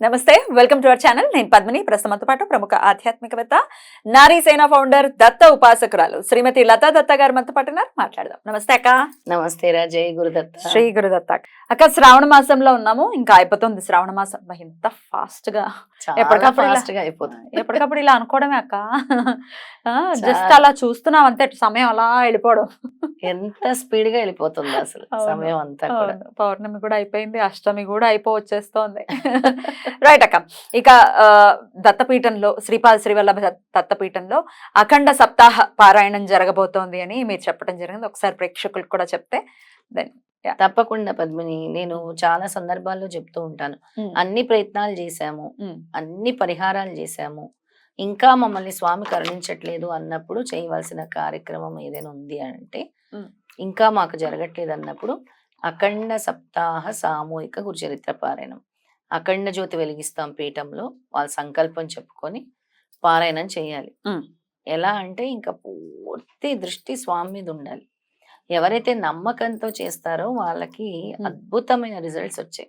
నమస్తే welcome to our channel. నేను పద్మిని. ప్రస్తుతంతో పాటు ప్రముఖ ఆధ్యాత్మికవేత్త నారీ సేన ఫౌండర్ దత్త ఉపాసకురాలు శ్రీమతి లతా దత్త గారు మనతో పాటు ఉన్నారు. మాట్లాడదాం. నమస్తే అక్క. నమస్తే రా జై గురుదత్త శ్రీ గురుదత్త అక్క. శ్రావణ మాసంలో ఉన్నాము. ఇంకా అయిపోతుంది శ్రావణ మాసం. ఎంత ఫాస్ట్గా ఎప్పటికప్పుడు ఫాస్ట్గా అయిపోతుంది. ఎప్పటికప్పుడు ఇలా అనుకోవడమే అక్క. జస్ట్. అలా చూస్తున్నాం అంతే. సమయం అలా వెళ్ళిపోవడం. ఎంత స్పీడ్గా వెళ్ళిపోతుంది అసలు. సమయం అంతా పౌర్ణమి కూడా అయిపోయింది. అష్టమి కూడా అయిపో వచ్చేస్తోంది. రైట్ అక్క. ఇక దత్తపీఠంలో శ్రీపాద శ్రీవల్లభ దత్- దత్తపీఠంలో అఖండ సప్తాహ పారాయణం జరగబోతోంది అని మీరు చెప్పడం జరిగింది. ఒకసారి ప్రేక్షకులకు కూడా చెప్తే దెన్ తప్పకుండా పద్మిని. నేను చాలా సందర్భాల్లో చెప్తూ ఉంటాను. అన్ని ప్రయత్నాలు చేశాము. అన్ని పరిహారాలు చేశాము. ఇంకా మమ్మల్ని స్వామి కరుణించట్లేదు అన్నప్పుడు చేయవలసిన కార్యక్రమం ఏదైనా ఉంది అంటే. ఇంకా మాకు జరగట్లేదు అన్నప్పుడు అఖండ సప్తాహ సామూహిక గురుచరిత్ర పారాయణం. అఖండ జ్యోతి వెలిగిస్తాం పీఠంలో వాళ్ళ సంకల్పం చెప్పుకొని పారాయణం చేయాలి. ఎలా అంటే ఇంకా పూర్తి దృష్టి స్వామి మీద ఉండాలి ఎవరైతే నమ్మకంతో చేస్తారో వాళ్ళకి. అద్భుతమైన రిజల్ట్స్ వచ్చాయి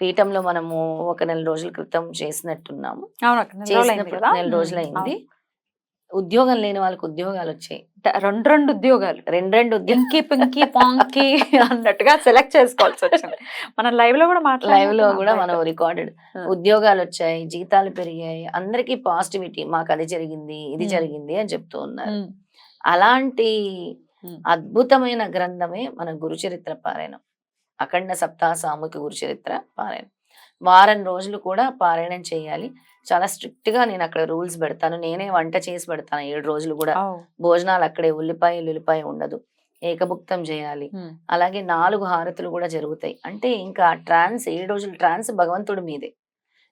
పీఠంలో మనము ఒక నెల రోజుల క్రితం చేసినట్టున్నాము నెల రోజులైంది చేసినప్పుడు? నెల. ఉద్యోగం లేని వాళ్ళకి ఉద్యోగాలు వచ్చాయి రెండు రెండు ఉద్యోగాలు రెండు రెండు ఉద్యోగం ఇంకి పింకి పాంకి అన్నట్టుగా సెలెక్ట్ చేసుకోవాల్సి వచ్చింది మనం లైవ్లో కూడా లైవ్లో కూడా మనం. రికార్డెడ్. ఉద్యోగాలు వచ్చాయి జీతాలు పెరిగాయి అందరికీ పాజిటివిటీ మాకు అది జరిగింది ఇది. జరిగింది అని చెప్తూ ఉన్నారు అలాంటి. అద్భుతమైన గ్రంథమే మన గురుచరిత్ర పారాయణం అఖండ సప్తాహ సామూహిక గురుచరిత్ర పారాయణం వారం రోజులు కూడా పారాయణం చేయాలి. చాలా స్ట్రిక్ట్గా నేను అక్కడ రూల్స్ పెడతాను. నేనే వంట చేసి పెడతాను. ఏడు రోజులు కూడా భోజనాలు అక్కడే ఉల్లిపాయ ఉల్లిపాయ ఉండదు. ఏకభుక్తం చేయాలి. అలాగే నాలుగు హారతులు కూడా జరుగుతాయి. అంటే ఇంకా ట్రాన్స్ ఏడు రోజులు ట్రాన్స్ భగవంతుడి మీదే.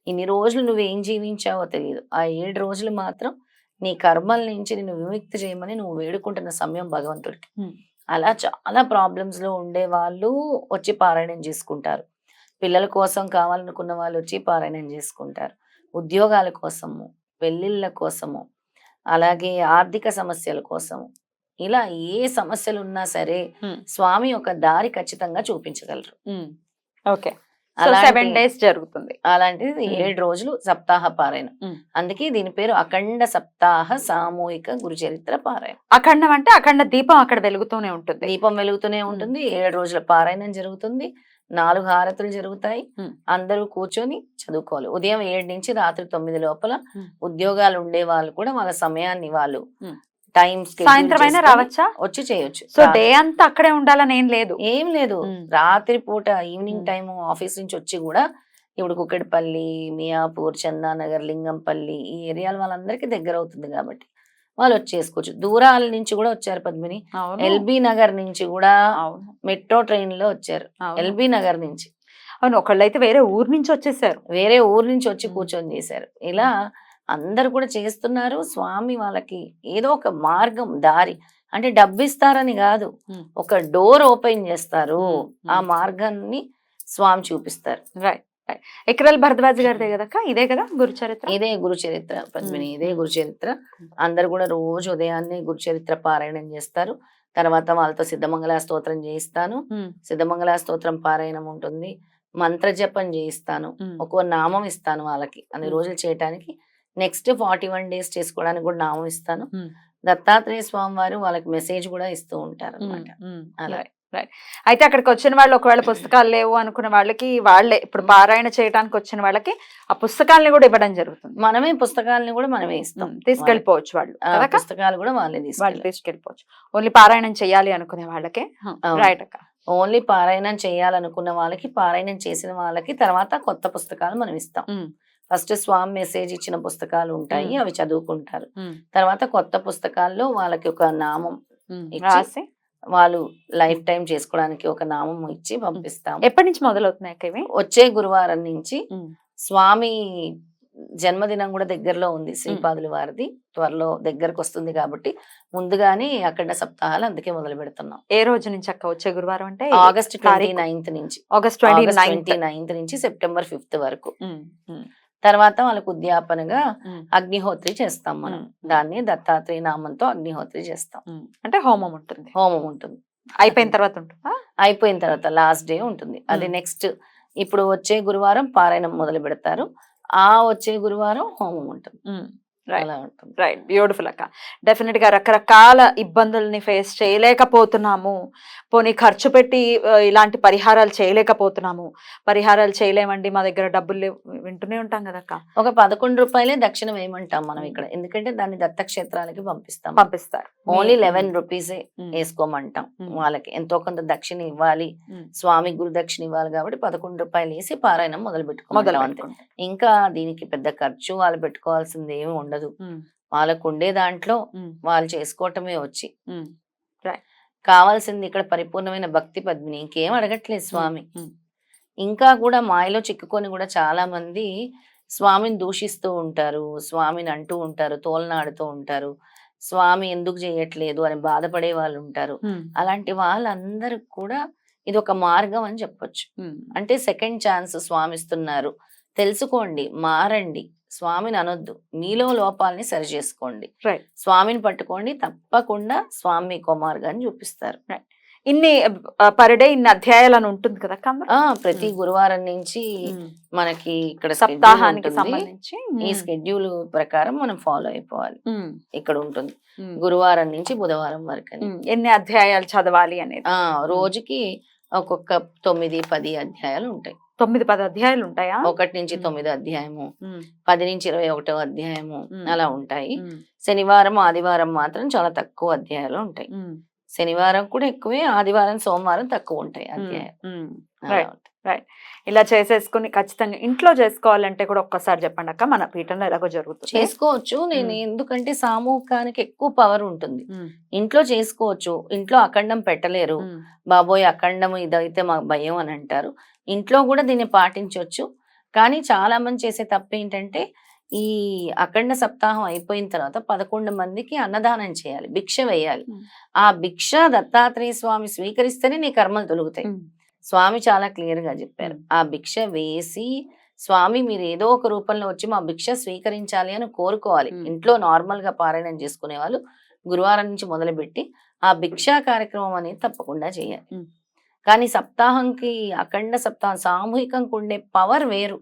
ఇన్ని రోజులు నువ్వు ఏం జీవించావో తెలియదు ఆ ఏడు రోజులు మాత్రం నీ కర్మల నుంచి నిన్ను విముక్తి చేయమని నువ్వు వేడుకుంటున్న సమయం భగవంతుడికి. అలా చాలా ప్రాబ్లమ్స్లో ఉండే వాళ్ళు వచ్చి పారాయణం చేసుకుంటారు. పిల్లల కోసం కావాలనుకున్న వాళ్ళు వచ్చి పారాయణం చేసుకుంటారు. ఉద్యోగాల కోసము పెళ్ళిళ్ళ కోసము అలాగే ఆర్థిక సమస్యల కోసము. ఇలా ఏ సమస్యలు ఉన్నా సరే. స్వామి ఒక దారి ఖచ్చితంగా చూపించగలరు. ఓకే. సెవెన్ డేస్ జరుగుతుంది. అలాంటిది. ఏడు రోజులు సప్తాహ పారాయణం. అందుకే దీని పేరు అఖండ సప్తాహ సామూహిక గురుచరిత్ర పారాయణం. అఖండం అంటే అఖండ దీపం అక్కడ వెలుగుతూనే ఉంటుంది. దీపం వెలుగుతూనే ఉంటుంది. ఏడు రోజుల పారాయణం జరుగుతుంది. నాలుగు హారతులు జరుగుతాయి. అందరూ కూర్చొని చదువుకోవాలి ఉదయం ఏడు నుంచి రాత్రి తొమ్మిది లోపల. ఉద్యోగాలు ఉండే వాళ్ళు కూడా వాళ్ళ సమయాన్ని వాళ్ళు. టైం సాయంత్రం రావచ్చా వచ్చి చేయొచ్చు సో డే అంతా అక్కడే ఉండాలని ఏం లేదు ఏం లేదు. రాత్రి పూట ఈవినింగ్. టైం ఆఫీస్ నుంచి వచ్చి కూడా ఇప్పుడు కుక్కడిపల్లి మియాపూర్ చందానగర్ లింగంపల్లి ఈ ఏరియాల వాళ్ళందరికీ దగ్గర అవుతుంది కాబట్టి వాళ్ళు వచ్చి చేసుకోవచ్చు దూరాల నుంచి కూడా వచ్చారు పద్మిని. ఎల్బీ నగర్ నుంచి కూడా మెట్రో ట్రైన్లో వచ్చారు. ఎల్బీ నగర్ నుంచి. అవును ఒకళ్ళైతే వేరే ఊరు నుంచి వచ్చేసారు. వేరే ఊరు నుంచి వచ్చి. కూర్చొని చేశారు. ఇలా అందరు కూడా చేస్తున్నారు. స్వామి వాళ్ళకి ఏదో ఒక మార్గం దారి. అంటే డబ్బు ఇస్తారని కాదు. ఒక డోర్ ఓపెన్ చేస్తారు. ఆ. మార్గాన్ని స్వామి చూపిస్తారు. రైట్. ఎకరాల్ భరద్వాజ్ గారిదే కదక్క? ఇదే కదా గురు చరిత్ర ఇదే గురు చరిత్ర పద్మిని. ఇదే ఉమ్. గురు చరిత్ర అందరు కూడా రోజు ఉదయాన్నే గురు చరిత్ర పారాయణం చేస్తారు. తర్వాత వాళ్ళతో సిద్ధమంగళ స్తోత్రం చేయిస్తాను. సిద్ధమంగళ స్తోత్రం పారాయణం ఉంటుంది. మంత్ర జపం చేయిస్తాను. ఒక్కో నామం ఇస్తాను వాళ్ళకి. అన్ని. రోజులు చేయటానికి నెక్స్ట్ ఫార్టీ వన్ డేస్ చేసుకోవడానికి కూడా నామం ఇస్తాను. దత్తాత్రేయ స్వామి వారు వాళ్ళకి మెసేజ్ కూడా ఇస్తూ ఉంటారు అనమాట ఉమ్, అయితే అక్కడికి వచ్చిన వాళ్ళు ఒకవేళ పుస్తకాలు లేవు అనుకున్న వాళ్ళకి వాళ్ళే ఇప్పుడు పారాయణ చేయడానికి వచ్చిన వాళ్ళకి ఆ పుస్తకాలని కూడా ఇవ్వడం జరుగుతుంది. మనమే పుస్తకాలని కూడా మనమే ఇస్తాం. తీసుకెళ్ళిపోవచ్చు వాళ్ళు? పుస్తకాలు కూడా వాళ్ళే వాళ్ళు తీసుకెళ్ళి తీసుకెళ్ళిపోవచ్చు. ఓన్లీ పారాయణం చేయాలి అనుకునే వాళ్ళకే. రైట్ అక్క. ఓన్లీ పారాయణం చేయాలనుకున్న వాళ్ళకి పారాయణం చేసిన వాళ్ళకి తర్వాత కొత్త పుస్తకాలు మనం ఇస్తాం. ఫస్ట్ స్వామి మెసేజ్ ఇచ్చిన పుస్తకాలు ఉంటాయి. అవి చదువుకుంటారు. తర్వాత కొత్త పుస్తకాల్లో వాళ్ళకి ఒక నామం రాసి వాళ్ళు లైఫ్ టైం చేసుకోవడానికి ఒక నామం ఇచ్చి పంపిస్తాం. ఎప్పటి నుంచి మొదలవుతున్నాయి ఇవి? వచ్చే గురువారం నుంచి. స్వామి జన్మదినం కూడా దగ్గరలో ఉంది శ్రీపాదుల వారిది. త్వరలో దగ్గరకు వస్తుంది కాబట్టి ముందుగానే అక్కడ సప్తాహాలు అందుకే మొదలు పెడుతున్నాం. ఏ రోజు నుంచి అక్క వచ్చే గురువారం అంటే? August twenty? నైన్త్ నుంచి. August twenty ninth. నుంచి సెప్టెంబర్ ఫిఫ్త్ వరకు. తర్వాత వాళ్ళకు ఉద్యాపనగా అగ్నిహోత్రి చేస్తాం మనం. దాన్ని దత్తాత్రేయ నామంతో అగ్నిహోత్రి చేస్తాం. అంటే హోమం ఉంటుంది. హోమం ఉంటుంది. అయిపోయిన తర్వాత ఉంటుందా? అయిపోయిన తర్వాత లాస్ట్ డే ఉంటుంది. అది. నెక్స్ట్ ఇప్పుడు వచ్చే గురువారం పారాయణం మొదలు పెడతారు. ఆ వచ్చే గురువారం హోమం ఉంటుంది. రైట్ బ్యూటిఫుల్ అక్క. డెఫినెట్గా రకరకాల ఇబ్బందుల్ని ఫేస్ చేయలేకపోతున్నాము. పోనీ ఖర్చు పెట్టి ఇలాంటి పరిహారాలు చేయలేకపోతున్నాము. పరిహారాలు చేయలేమండి మా దగ్గర డబ్బులు వింటూనే ఉంటాం కదా అక్క. ఒక పదకొండు రూపాయలే దక్షిణ వేయమంటాం మనం ఇక్కడ. ఎందుకంటే దాన్ని దత్తక్షేత్రాలకి పంపిస్తాం. పంపిస్తారు. ఓన్లీ లెవెన్ రూపీసే వేసుకోమంటాం ఉమ్, వాళ్ళకి. ఎంతో కొంత దక్షిణ ఇవ్వాలి. ఉమ్. స్వామి గురు దక్షిణ ఇవ్వాలి కాబట్టి పదకొండు రూపాయలు వేసి పారాయణం మొదలు పెట్టుకుంటాం. ఇంకా దీనికి పెద్ద ఖర్చు వాళ్ళు పెట్టుకోవాల్సింది ఏమి ఉండదు. వాళ్ళకు ఉండే దాంట్లో వాళ్ళు చేసుకోవటమే వచ్చి కావాల్సింది ఇక్కడ పరిపూర్ణమైన భక్తి పద్మిని. ఇంకేం అడగట్లేదు స్వామి. ఇంకా కూడా మాయలో చిక్కుకొని కూడా చాలా మంది స్వామిని దూషిస్తూ ఉంటారు. స్వామిని అంటూ ఉంటారు. తోలనాడుతూ ఉంటారు. స్వామి ఎందుకు చేయట్లేదు అని బాధపడే వాళ్ళు ఉంటారు అలాంటి వాళ్ళందరూ కూడా ఇది ఒక మార్గం అని చెప్పొచ్చు. అంటే సెకండ్ ఛాన్స్ స్వామి ఇస్తున్నారు తెలుసుకోండి మారండి. స్వామిని అనొద్దు. మీలో లోపాలని సరి చేసుకోండి. స్వామిని పట్టుకోండి తప్పకుండా స్వామి మీకు మార్గాన్ని చూపిస్తారు ఇన్ని పర్ డే ఇన్ని అధ్యాయాలు అని ఉంటుంది కదా ప్రతి ఉమ్. గురువారం నుంచి ఉమ్. మనకి ఇక్కడ సప్తాహానికి. సంబంధించి ఈ స్కెడ్యూల్ ప్రకారం మనం ఫాలో అయిపోవాలి. ఇక్కడ ఉంటుంది. గురువారం నుంచి బుధవారం వరకు. ఎన్ని అధ్యాయాలు చదవాలి అనేది? ఆ రోజుకి ఒక్కొక్క తొమ్మిది పది అధ్యాయాలు ఉంటాయి. తొమ్మిది పది అధ్యాయాలు ఉంటాయా? ఒకటి నుంచి. తొమ్మిది అధ్యాయము. పది నుంచి ఇరవై ఒకటో అధ్యాయము. అలా ఉంటాయి. శనివారం ఆదివారం మాత్రం చాలా తక్కువ అధ్యాయాలు ఉంటాయి. శనివారం కూడా ఎక్కువే ఆదివారం సోమవారం తక్కువ ఉంటాయి అధ్యాయాలు. ఇలా చేసేసుకుని ఖచ్చితంగా ఇంట్లో చేసుకోవాలంటే కూడా ఒక్కసారి చెప్పండి అక్క మన పీఠంలో ఎలాగో జరుగుతుంది. చేసుకోవచ్చు. నేను. ఎందుకంటే సామూహికానికి ఎక్కువ పవర్ ఉంటుంది. ఇంట్లో చేసుకోవచ్చు. ఇంట్లో అఖండం పెట్టలేరు. బాబోయ్ అఖండం ఇదైతే మాకు భయం అని అంటారు. ఇంట్లో కూడా దీన్ని పాటించవచ్చు కానీ చాలా మంది చేసే తప్పు ఏంటంటే ఈ అఖండ సప్తాహం అయిపోయిన తర్వాత పదకొండు మందికి అన్నదానం చేయాలి భిక్ష వేయాలి. ఆ భిక్ష దత్తాత్రేయ స్వామి స్వీకరిస్తేనే నీ కర్మలు తొలుగుతాయి స్వామి చాలా క్లియర్గా చెప్పారు. ఆ భిక్ష వేసి స్వామి మీరు ఏదో ఒక రూపంలో వచ్చి మా భిక్ష స్వీకరించాలి అని కోరుకోవాలి. ఇంట్లో నార్మల్గా పారాయణం చేసుకునే వాళ్ళు గురువారం నుంచి మొదలుపెట్టి ఆ భిక్షా కార్యక్రమం అనేది తప్పకుండా చేయాలి. కానీ సప్తాహంకి అఖండ సప్తాహం సామూహికంగా ఉండే పవర్ వేరు.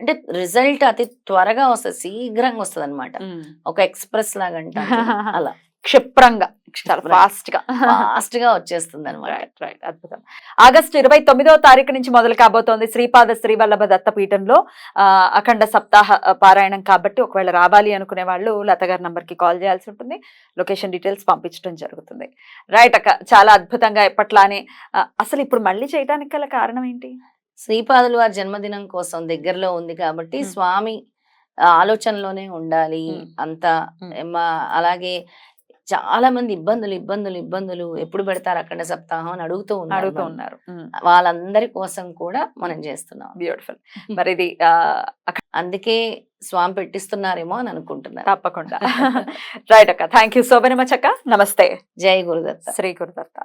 అంటే రిజల్ట్ అతి త్వరగా వస్తుంది శీఘ్రంగా వస్తుంది అనమాట. ఒక ఎక్స్ప్రెస్ లాగా అలా క్షిప్రంగా చాలా. ఫాస్ట్గా ఫాస్ట్గా వచ్చేస్తుంది అనమాట రైట్ అద్భుతం. ఆగస్టు ఇరవై తొమ్మిదవ తారీఖు నుంచి మొదలు కాబోతోంది శ్రీపాద శ్రీవల్లభ దత్తపీఠంలో అఖండ సప్తాహ పారాయణం కాబట్టి ఒకవేళ రావాలి అనుకునే వాళ్ళు లత గారి నంబర్కి కాల్ చేయాల్సి ఉంటుంది. లొకేషన్ డీటెయిల్స్ పంపించడం జరుగుతుంది. రైట్ అక్క చాలా అద్భుతంగా ఎప్పట్లానే అసలు ఇప్పుడు మళ్ళీ చేయడానికి గల కారణం ఏంటి? శ్రీపాదులు వారి జన్మదినం కోసం దగ్గరలో ఉంది కాబట్టి. స్వామి ఆలోచనలోనే ఉండాలి. అంతా అలాగే చాలా మంది ఇబ్బందులు ఇబ్బందులు ఇబ్బందులు ఎప్పుడు పెడతారు అక్కడ సప్తాహం అని అడుగుతూ ఉన్నారు అడుగుతూ. ఉన్నారు. వాళ్ళందరి కోసం కూడా మనం చేస్తున్నాం. బ్యూటిఫుల్ మరి ఇది అందుకే స్వామి పెట్టిస్తున్నారేమో అని అనుకుంటున్నారు. తప్పకుండా. రైట్ అక్క. Thank you so very much అక్క. నమస్తే. జై గురుదత్త. శ్రీ గురుదత్త.